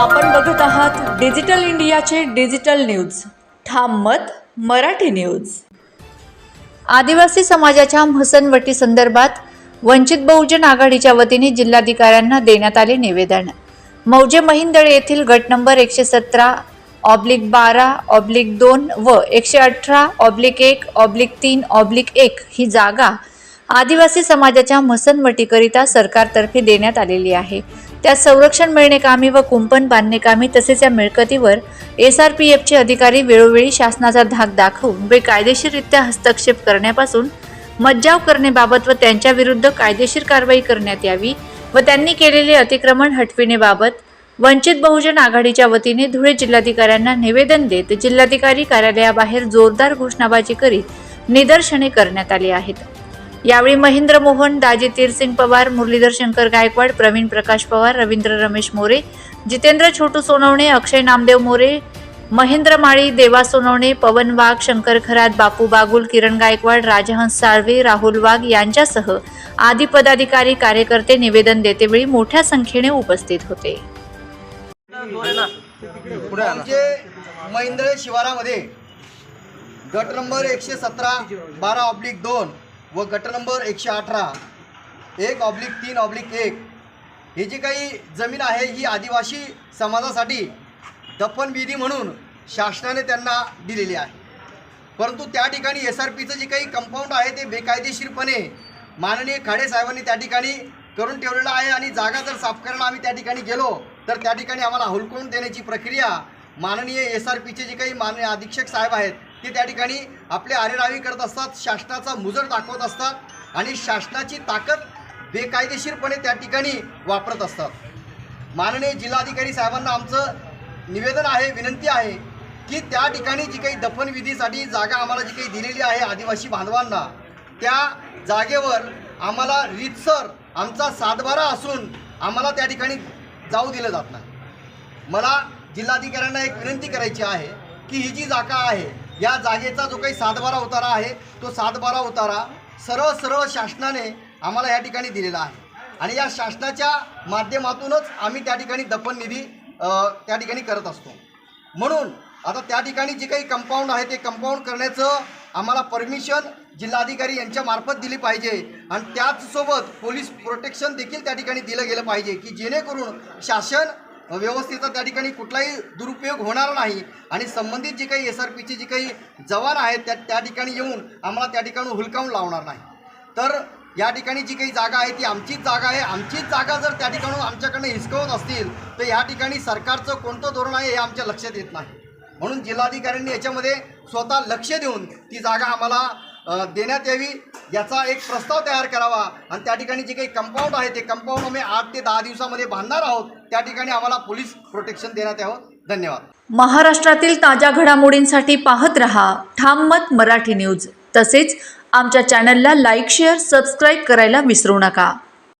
आपण बघत आहात डिजिटल इंडियाचे डिजिटल न्यूज. ठाम मत मराठी न्यूज. आदिवासी समाजाच्या म्हसनवटी संदर्भात वंचित बहुजन आघाडीच्या वतीने जिल्हाधिकाऱ्यांना देण्यात आले निवेदन. मौजे महिंदळ येथील गट नंबर एकशे सतरा ऑब्लिक बारा ऑब्लिक दोन व एकशे अठरा ऑब्लिक एक ऑब्लिक तीन ऑब्लिक एक ही जागा आदिवासी समाजाच्या मसनवटीकरिता सरकारतर्फे देण्यात आलेली आहे. त्यात संरक्षण मिळणे कामी व कुंपण बांधणे कामी तसेच या मिळकतीवर एस आर पी एफचे अधिकारी वेळोवेळी शासनाचा धाक दाखवून बेकायदेशीररित्या हस्तक्षेप करण्यापासून मज्जाव करण्याबाबत व त्यांच्याविरुद्ध कायदेशीर कारवाई करण्यात यावी व त्यांनी केलेले अतिक्रमण हटविणेबाबत वंचित बहुजन आघाडीच्या वतीने धुळे जिल्हाधिकाऱ्यांना निवेदन देत जिल्हाधिकारी कार्यालयाबाहेर जोरदार घोषणाबाजी करीत निदर्शने करण्यात आली आहेत. यावेळी महेंद्र मोहन दाजी तीरसिंग पवार मुरलीधर शंकर गायकवाड प्रवीण प्रकाश पवार रवींद्र रमेश मोरे जितेंद्र छोटू सोनवणे अक्षय नामदेव मोरे महेंद्र माळी देवा सोनवणे पवन वाघ शंकर खरात बापू बागुल किरण गायकवाड राजहंस साळवे राहुल वाघ यांच्यासह आदी पदाधिकारी कार्यकर्ते निवेदन देतेवेळी मोठ्या संख्येने उपस्थित होते. मैंदळे शिवारामध्ये गट नंबर एकशे सतरा बारा ऑब्लिक दोन व गट नंबर एकशे अठरा एक ऑब्लिक तीन ऑब्लिक एक. ही जी काही जमीन आहे ही आदिवासी समाजासाठी दफनविधी म्हणून शासनाने त्यांना दिलेली आहे. परंतु त्या ठिकाणी एस आर पीचं जे काही कंपाऊंड आहे ते बेकायदेशीरपणे माननीय खाडे साहेबांनी त्या ठिकाणी करून ठेवलेलं आहे आणि जागा जर साफ करायला आम्ही त्या ठिकाणी गेलो तर त्या ठिकाणी आम्हाला हुलकून देण्याची प्रक्रिया माननीय एस आर पीचे जे काही माननीय अधीक्षक साहेब आहेत ते त्या ठिकाणी आपले आरेरावी करत असतात शासनाचा मुजर दाखवत असतात आणि शासनाची ताकद बेकायदेशीरपणे त्या ठिकाणी वापरत असतात. माननीय जिल्हाधिकारी साहेबांना आमचं निवेदन आहे विनंती आहे की त्या ठिकाणी जी काही दफनविधीसाठी जागा आम्हाला जी काही दिलेली आहे आदिवासी बांधवांना त्या जागेवर आम्हाला रीतसर आमचा सातबारा असून आम्हाला त्या ठिकाणी जाऊ दिलं जात नाही. मला जिल्हाधिकाऱ्यांना एक विनंती करायची आहे की ही जी जागा आहे या जागेचा जो काही सातबारा उतारा आहे तो सातबारा उतारा सरळ सरळ शासनाने आम्हाला या ठिकाणी दिलेला आहे. आणि या शासनाच्या माध्यमातूनच आम्ही त्या ठिकाणी दफन निधी त्या ठिकाणी करत असतो. म्हणून आता त्या ठिकाणी जे काही कंपाऊंड आहे ते कंपाऊंड करण्याचं आम्हाला परमिशन जिल्हाधिकारी यांच्यामार्फत दिली पाहिजे. आणि त्याचसोबत पोलीस प्रोटेक्शन देखील त्या ठिकाणी दिलं गेलं पाहिजे की जेणेकरून शासन व्यवस्थेचा त्या ठिकाणी कुठलाही दुरुपयोग होणार नाही. आणि संबंधित जे काही एस आर पीचे जे काही जवान आहेत त्या त्या ठिकाणी येऊन आम्हाला त्या ठिकाणी हुलकावून लावणार नाही. तर या ठिकाणी जी काही जागा आहे ती आमचीच जागा आहे. आमचीच जागा जर त्या ठिकाणी आमच्याकडनं हिसकवत असतील तर या ठिकाणी सरकारचं कोणतं धोरण आहे हे आमच्या लक्षात येत नाही. म्हणून जिल्हाधिकाऱ्यांनी याच्यामध्ये स्वतः लक्ष देऊन ती जागा आम्हाला देण्यात यावी याचा एक प्रस्ताव तयार करावा. आणि त्या ठिकाणी जे काही कंपाऊंड आहे ते कंपाऊंड आम्ही आठ ते दहा दिवसामध्ये बांधणार आहोत. त्या ठिकाणी आम्हाला पोलीस प्रोटेक्शन देण्यात यावं. धन्यवाद. महाराष्ट्रातील ताज्या घडामोडींसाठी पाहत रहा ठाम मत मराठी न्यूज तसेच आमच्या चॅनलला लाईक शेअर सबस्क्राईब करायला विसरू नका.